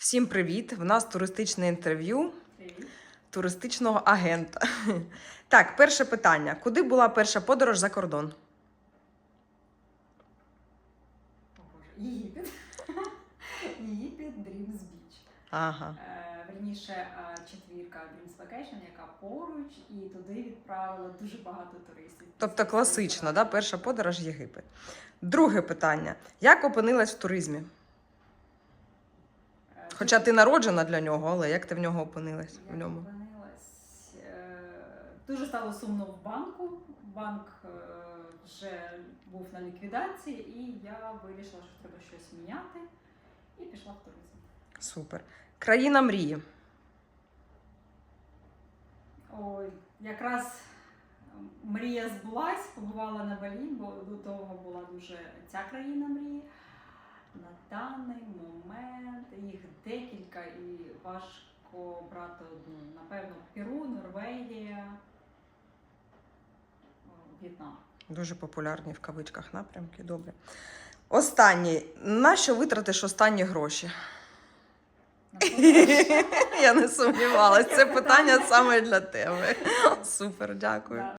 Всім привіт! В нас туристичне інтерв'ю туристичного агента. Так, перше питання. Куди була перша подорож за кордон? Єгипет. Єгипет Dreams Beach. Ага. Е, Верніше, е, четвірка Dreams Vacation, яка поруч, і туди відправила дуже багато туристів. Тобто класична, да? перша подорож Єгипет. Друге питання. Як опинилась в туризмі? Е, Хоча ти народжена для нього, але як ти в нього опинилась? В Я ньому? опинилась, е, Дуже стало сумно в банку. Банк е, вже був на ліквідації, і я вирішила, що треба щось міняти, і пішла в туризм. Супер. Країна мрії. Ой, якраз мрія збулась, побувала на Балі, бо до того була дуже ця країна мрії. На даний момент їх декілька і важко брати одну. Напевно, Перу, Норвегія, В'єтнам. Дуже популярні в кавичках напрямки. Добре. Останній. На що витратиш останні гроші? Я не сумнівалась. Це питання саме для тебе. Супер, дякую.